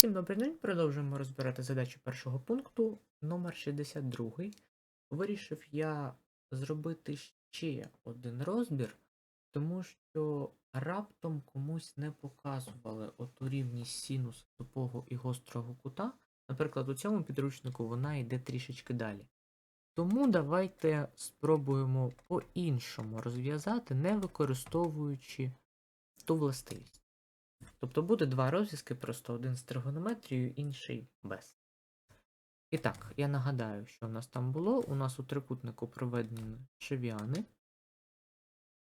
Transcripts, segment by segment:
Всім добрий день. Продовжуємо розбирати задачі першого пункту номер 62. Вирішив я зробити ще один розбір, тому що раптом комусь не показували оту рівність синусу тупого і гострого кута. Наприклад, у цьому підручнику вона йде трішечки далі. Тому давайте спробуємо по-іншому розв'язати, не використовуючи ту властивість. Тобто буде два розв'язки, просто один з тригонометрією, інший без. І так, я нагадаю, що у нас там було. У нас у трикутнику проведені шевіани.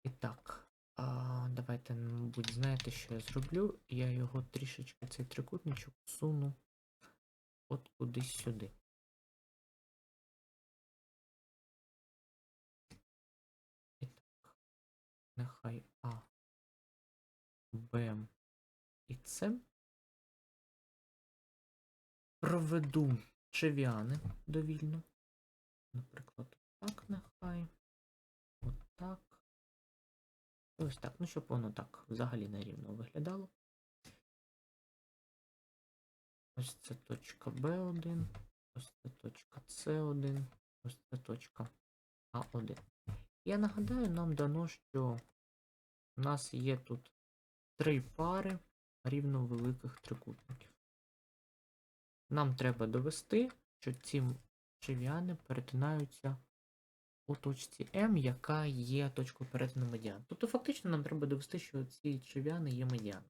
І так, а, давайте, мабуть, знаєте, що я зроблю? Я його трішечки, цей трикутничок, суну от кудись сюди. І так, нехай А, Б і С. Проведу шевіани довільно. Наприклад, так нехай. Отак. Ось так. Ну, щоб воно так взагалі нерівно виглядало. Ось це точка B1, ось це точка C1, ось це точка А1. Я нагадаю, нам дано, що у нас є тут три пари рівновеликих трикутників. Нам треба довести, що ці шевіани перетинаються у точці М, яка є точкою перетину медіан. Тобто, фактично, нам треба довести, що ці шевіани є медіан.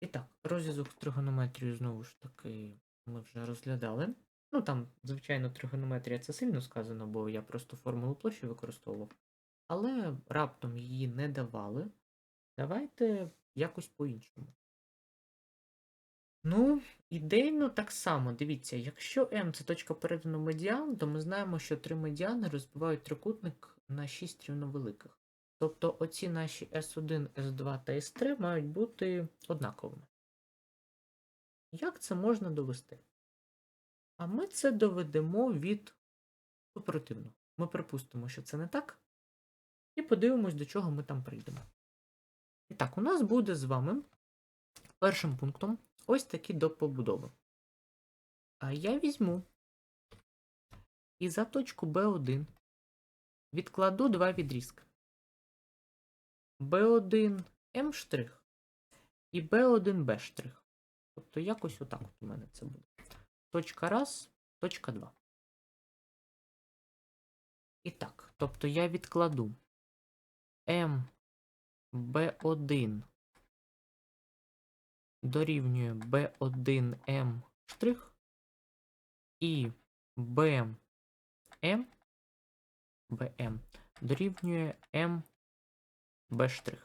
І так, розв'язок з тригонометрією знову ж таки ми вже розглядали. Ну там, звичайно, тригонометрія це сильно сказано, бо я просто формулу площі використовував. Але раптом її не давали. Давайте якось по-іншому. Ну, ідейно так само. Дивіться, якщо М це точка перетину медіан, то ми знаємо, що три медіани розбивають трикутник на 6 рівновеликих. Тобто оці наші S1, S2 та S3 мають бути однаковими. Як це можна довести? А ми це доведемо від супротивного. Ми припустимо, що це не так. І подивимось, до чого ми там прийдемо. Так, у нас буде з вами першим пунктом ось такі допобудови. А я візьму і за точку B1 відкладу два відрізки. B1 М' і B1 Б'. Тобто якось отак от у мене це буде. Точка раз, точка 2. І так, тобто я відкладу М B1 дорівнює B1M' і BM BM дорівнює MB'.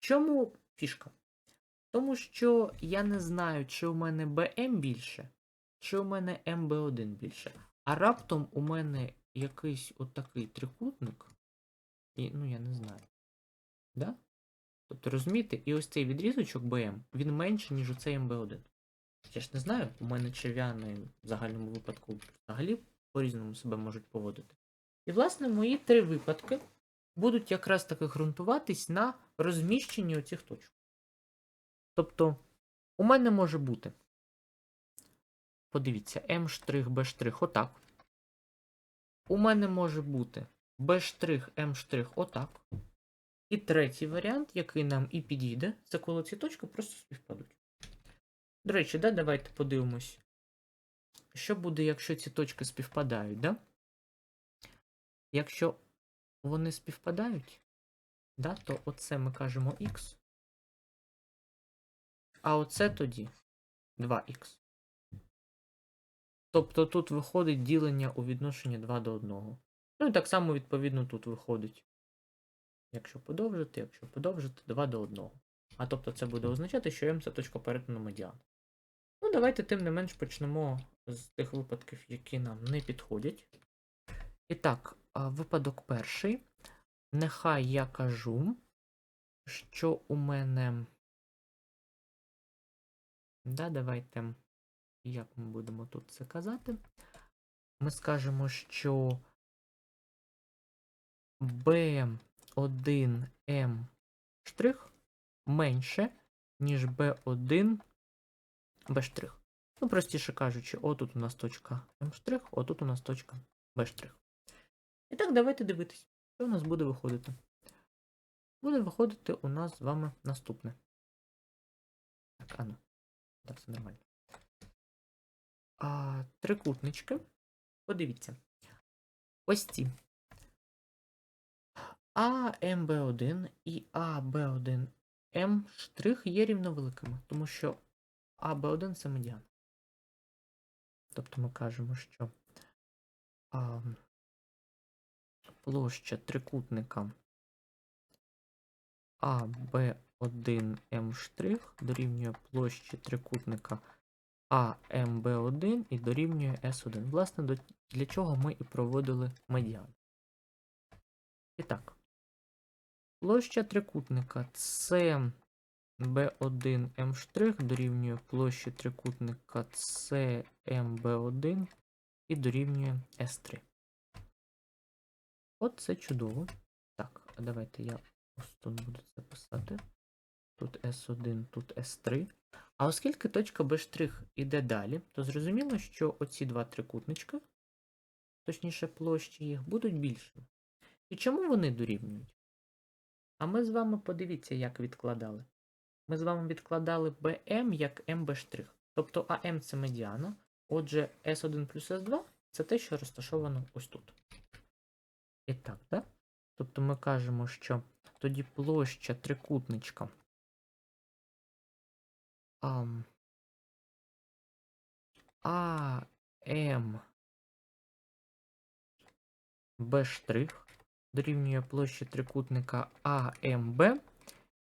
Чому фішка? Тому що я не знаю, чи у мене BM більше, чи у мене MB1 більше. А раптом у мене якийсь отакий трикутник. І, ну, я не знаю. Да? Тобто, розумієте, і ось цей відрізочок BM, він менший, ніж оцей MB1. Я ж не знаю, у мене черв'яни в загальному випадку взагалі по-різному себе можуть поводити. І, власне, мої три випадки будуть якраз таки ґрунтуватись на розміщенні оцих точок. Тобто, у мене може бути, подивіться, М', Б', отак. У мене може бути Б', М', отак. І третій варіант, який нам і підійде, це коли ці точки просто співпадуть. До речі, да, давайте подивимось, що буде, якщо ці точки співпадають, да? Якщо вони співпадають, да, то оце ми кажемо Х. А оце тоді 2х. Тобто тут виходить ділення у відношенні 2 до 1. Ну і так само, відповідно, тут виходить Якщо подовжити, якщо подовжити 2 до 1. А тобто це буде означати, що М це точка перетину медіан. Ну, давайте, тим не менш, почнемо з тих випадків, які нам не підходять. І так, випадок перший. Нехай я кажу, що у мене. Да, Давайте, як ми будемо тут це казати? Ми скажемо, що B 1 М' менше, ніж B1 b'. Ну, простіше кажучи, отут у нас точка М', отут у нас точка b'. І так, давайте дивитись, що у нас буде виходити. Буде виходити у нас з вами наступне. Так, а ну. Так, все нормально. А, трикутнички. Подивіться. Ось ці. АМБ1 і АБ1 М' є рівновеликими, тому що АБ1 це медіан. Тобто ми кажемо, що а, площа трикутника АБ1М' дорівнює площі трикутника АМБ1 і дорівнює С1. Власне, для чого ми і проводили медіан. І так, площа трикутника С B1М' дорівнює площі трикутника CMB1 і дорівнює S3. От це чудово. Так, а давайте я ось тут буду це писати. Тут S1, тут S3. А оскільки точка B' іде далі, то зрозуміло, що оці два трикутничка, точніше площі їх, будуть більшими. І чому вони дорівнюють? А ми з вами подивіться, як відкладали. Ми з вами відкладали BM як MB'. Тобто AM це медіана. Отже, S1 плюс S2 це те, що розташовано ось тут. І так, так? Тобто ми кажемо, що тоді площа трикутничка ам, AM B' дорівнює площі трикутника AMB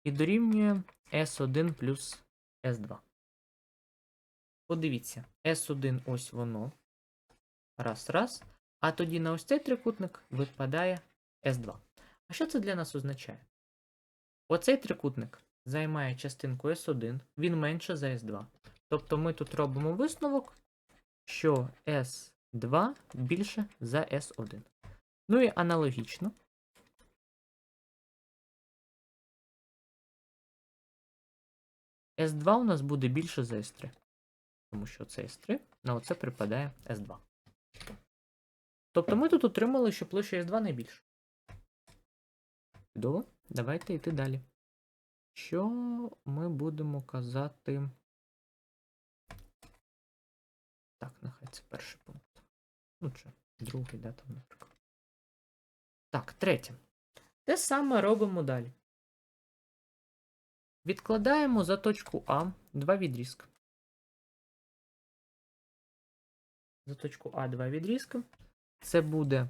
і дорівнює S1 плюс S2. Подивіться, S1 ось воно. Раз, раз. А тоді на ось цей трикутник випадає S2. А що це для нас означає? Оцей трикутник займає частинку S1, він менше за S2. Тобто ми тут робимо висновок, що S2 більше за S1. Ну і аналогічно. S2 у нас буде більше за S3. Тому що це S3, на оце припадає S2. Тобто ми тут отримали, що площа S2 найбільша. Чудово. Давайте йти далі. Що ми будемо казати? Так, нехай це перший пункт. Ну, чи другий, да, там, наприклад. Так, третє. Те саме робимо далі. Відкладаємо за точку А два відрізки. За точку А два відрізки. Це буде.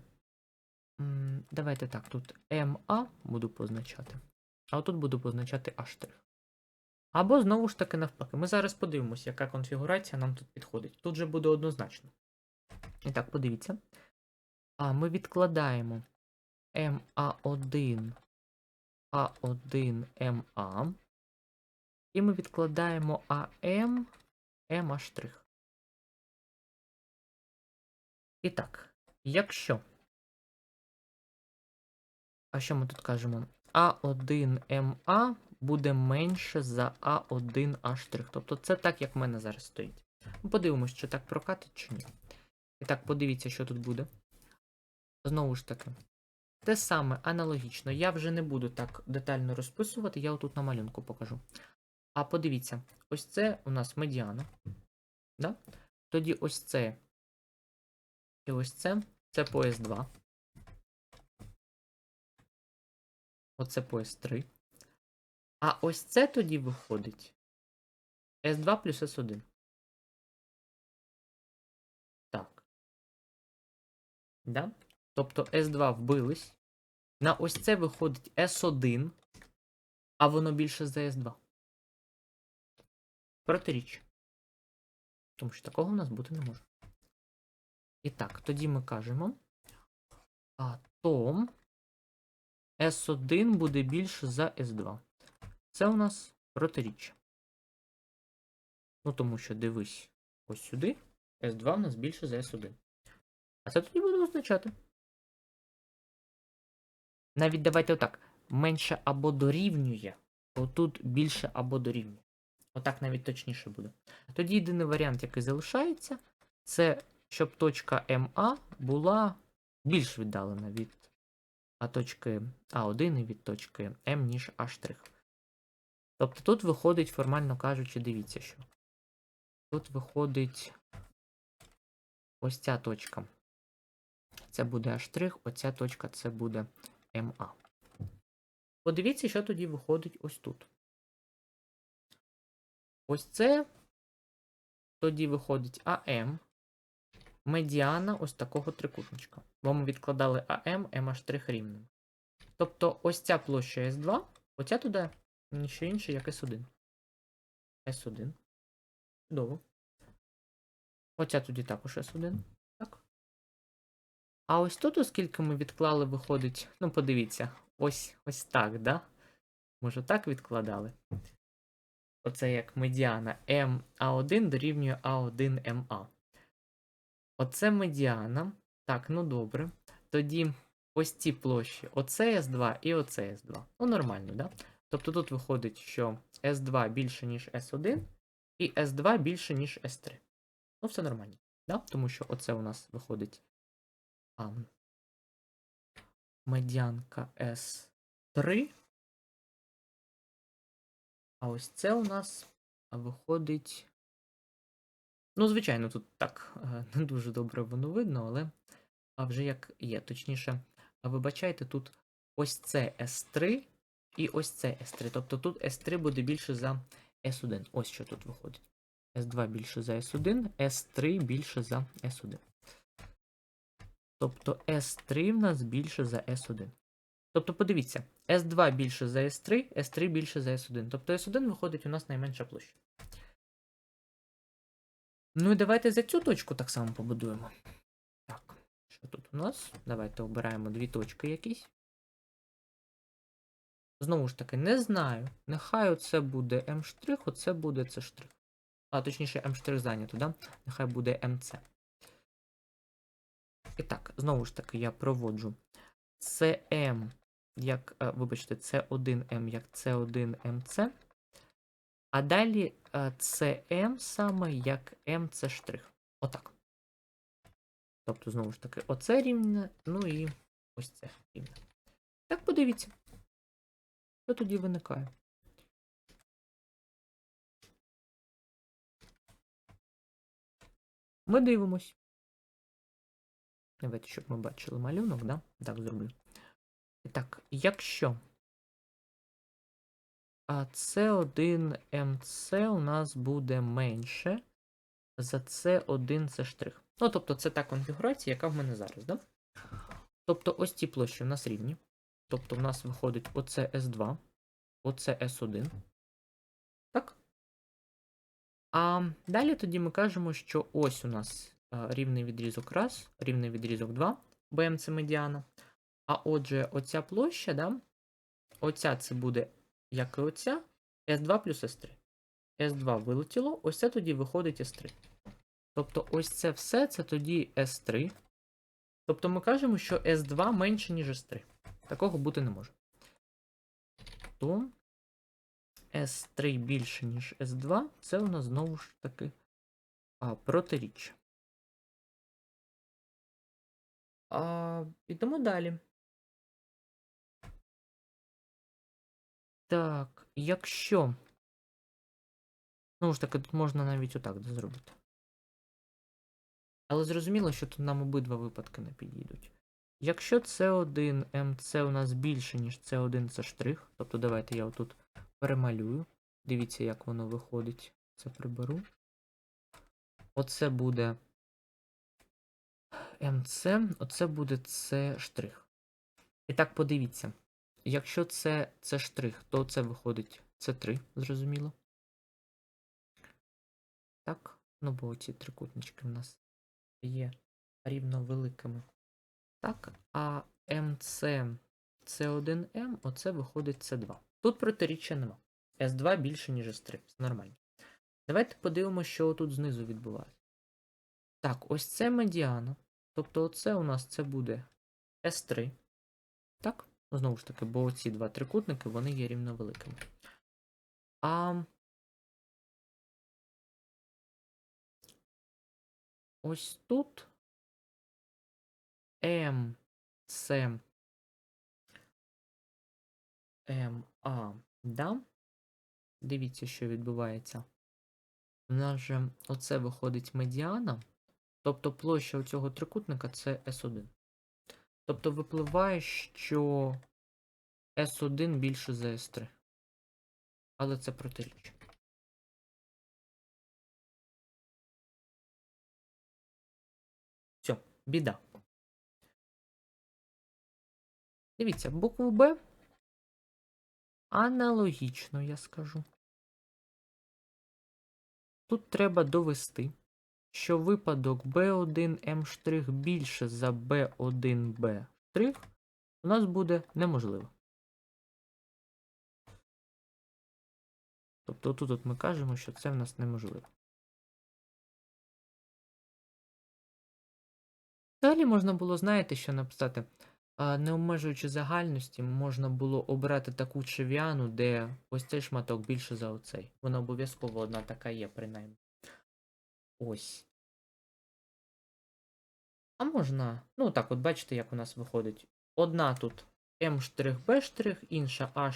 Давайте так, тут МА буду позначати. А отут буду позначати А'. Або знову ж таки навпаки. Ми зараз подивимося, яка конфігурація нам тут підходить. Тут же буде однозначно. І так, подивіться. А ми відкладаємо МА1, А1, МА. І ми відкладаємо АМ, МА'. І так, якщо. А що ми тут кажемо? А1МА буде менше за А1А'. Тобто це так, як в мене зараз стоїть. Подивимось, чи так прокатить, чи ні. І так, подивіться, що тут буде. Знову ж таки. Те саме аналогічно. Я вже не буду так детально розписувати, я отут на малюнку покажу. А подивіться, ось це у нас медіана. Да? Тоді ось це. І ось це. Це пояс 2. Оце пояс 3. А ось це тоді виходить S2 плюс S1. Так. Да? Тобто S2 вбились. На ось це виходить S1, а воно більше за S2. Протиріч. Тому що такого в нас бути не може. І так, тоді ми кажемо. А то S1 буде більше за S2. Це у нас протиріччя. Ну, тому що дивись, ось сюди. S2 у нас більше за S1. А це тоді буде означати. Навіть давайте отак. Менше або дорівнює. Отут більше або дорівнює. Отак навіть точніше буде. Тоді єдиний варіант, який залишається, це щоб точка МА була більш віддалена від а точки А1 і від точки М, ніж А'. Тобто тут виходить, формально кажучи, дивіться, що. Тут виходить ось ця точка. Це буде А', оця точка це буде МА. Подивіться, що тоді виходить ось тут. Ось це тоді виходить АМ, медіана ось такого трикутничка. Бо ми відкладали АМ, МА' рівним. Тобто ось ця площа S2, оця туди ніщо інше, як S1. S1. Чудово. Оця тоді також S1. А ось тут, оскільки ми відклали, виходить, ну, подивіться, ось ось так, да? Може, так відкладали? Оце як медіана MA1 дорівнює A1MA. Оце медіана. Так, ну добре. Тоді ось ці площі. Оце S2 і оце S2. Ну, нормально, да? Тобто тут виходить, що S2 більше, ніж S1, і S2 більше, ніж S3. Ну, все нормально. Да? Тому що оце у нас виходить а, медіанка S3. А ось це у нас виходить. Ну, звичайно, тут так е, не дуже добре воно видно, але а вже як є. Точніше, вибачайте, тут ось це S3 і ось це S3. Тобто тут S3 буде більше за S1. Ось що тут виходить. S2 більше за S1, S3 більше за S1. Тобто S3 в нас більше за S1. Тобто, подивіться, S2 більше за S3, S3 більше за S1. Тобто S1 виходить у нас найменша площа. Ну і давайте за цю точку так само побудуємо. Так, що тут у нас? Давайте обираємо дві точки якісь. Знову ж таки, не знаю. Нехай оце буде М', оце буде С'. А, точніше, М' зайнято, да? Нехай буде МЦ. І так, знову ж таки, я проводжу CM як, е, вибачте, C1M як C1MC. А далі CM саме як MC'. Отак. Тобто, знову ж таки, оце рівне, ну і ось це рівне. Так, подивіться. Що тоді виникає? Ми дивимось. Давайте, щоб ми бачили малюнок, да? Так зроблю. Так, якщо C1MC у нас буде менше за C1C'. Ну, тобто, це та конфігурація, яка в мене зараз, да? Тобто, ось ці площі у нас рівні. Тобто, в нас виходить оце S2, оце S1. Так? А далі тоді ми кажемо, що ось у нас рівний відрізок 1, рівний відрізок 2, BM це медіана. А отже, оця площа, да, оця це буде, як і оця, S2 плюс S3. S2 вилетіло, ось це тоді виходить S3. Тобто, ось це все це тоді S3. Тобто ми кажемо, що S2 менше, ніж S3. Такого бути не може. То S3 більше, ніж S2, це у нас знову ж таки протиріччя. А, Ідемо далі. Так, якщо. Ну ж таки, тут можна навіть отак зробити. Але зрозуміло, що тут нам обидва випадки не підійдуть. Якщо С1 МЦ у нас більше, ніж С1 це штрих, тобто давайте я отут перемалюю. Дивіться, як воно виходить. Це приберу. Оце буде МЦ, оце буде С штрих. І так, подивіться. Якщо це штрих, то це виходить С3, зрозуміло. Так, ну бо ці трикутнички в нас є рівно великими. Так, а МЦ С1М, оце виходить С2. Тут протиріччя нема. С2 більше, ніж С3. Це нормально. Давайте подивимося, що тут знизу відбувається. Так, ось це медіана. Тобто, оце у нас це буде S3. Так? Ну, знову ж таки, бо ці два трикутники вони є рівновеликими. А ось тут М, С, М, да? Дивіться, що відбувається. У нас же оце виходить медіана тобто площа цього трикутника це S1. Тобто випливає, що S1 більше за S3. Але це протиріччя. Все, біда. Дивіться, букву Б аналогічно, я скажу. Тут треба довести, що випадок B1M' більше за B1B' у нас буде неможливо. Тобто тут от ми кажемо, що це в нас неможливо. Взагалі можна було, знаєте, що написати, не обмежуючи загальності, можна було обрати таку чевіану, де ось цей шматок більше за оцей. Вона обов'язково одна така є, принаймні. Ось. А можна. Ну, так, от бачите, як у нас виходить. Одна тут М', інша А',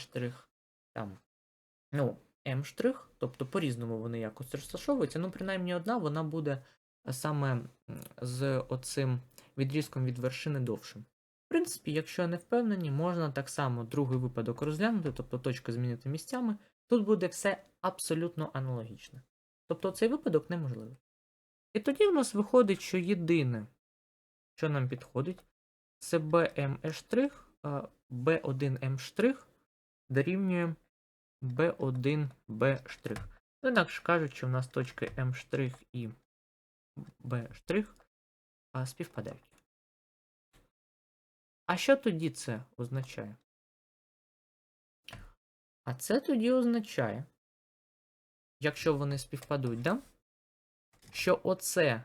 там. Ну, М', тобто по-різному вони якось розташовуються. Ну, принаймні одна, вона буде саме з оцим відрізком від вершини довшим. В принципі, якщо не впевнені, можна так само другий випадок розглянути, тобто точки змінити місцями. Тут буде все абсолютно аналогічне. Тобто цей випадок неможливий. І тоді в нас виходить, що єдине, що нам підходить, це BM', B1M' дорівнює B1B'. Ну, інакше кажучи, у нас точки М' і B' співпадають. А що тоді це означає? А це тоді означає, якщо вони співпадуть, да? що оце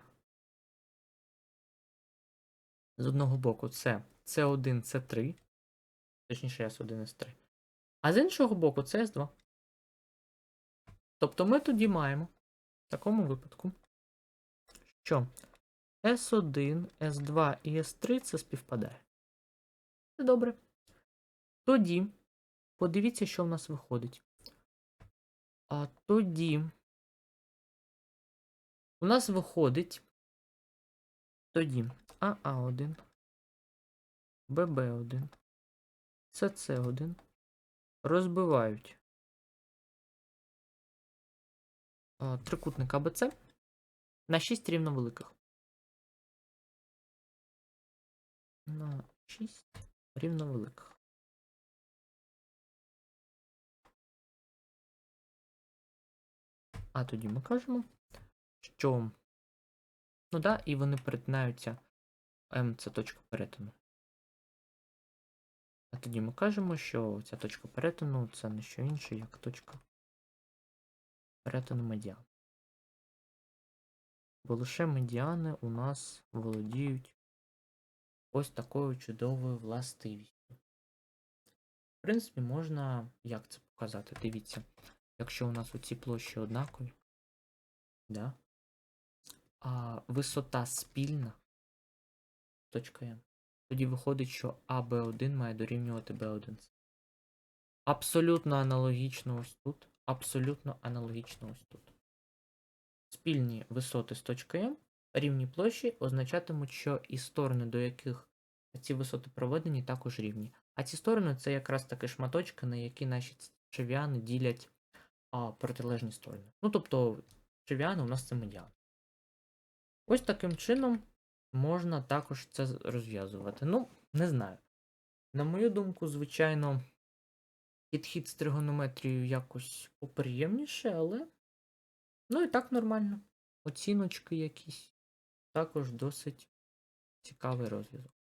з одного боку це С1, С3, точніше С1, С3, а з іншого боку це С2. Тобто ми тоді маємо в такому випадку, що S1, S2 і S3 це співпадає. Це добре. Тоді подивіться, що в нас виходить. А тоді у нас виходить тоді АА1, ББ1, СЦ1 розбивають трикутник АБЦ на 6 рівновеликих. На 6 рівновеликих. А тоді ми кажемо, що. Ну да, і вони перетинаються. М це точка перетину. А тоді ми кажемо, що ця точка перетину це не що інше, як точка перетину медіан. Бо лише медіани у нас володіють ось такою чудовою властивістю. В принципі, можна як це показати? Дивіться, якщо у нас оці площі однакові, да? а висота спільна точка М, тоді виходить, що АБ1 має дорівнювати Б1. Абсолютно аналогічно ось тут. Абсолютно аналогічно ось тут. Спільні висоти з точки М рівні площі означатимуть, що і сторони, до яких ці висоти проведені, також рівні. А ці сторони це якраз таки шматочки, на які наші чевіани ділять а, протилежні сторони. Ну, тобто, чевіани у нас це медіани. Ось таким чином можна також це розв'язувати. Ну, не знаю. На мою думку, звичайно, підхід з тригонометрією якось поприємніше, але. Ну і так нормально. Оціночки якісь. Також досить цікавий розв'язок.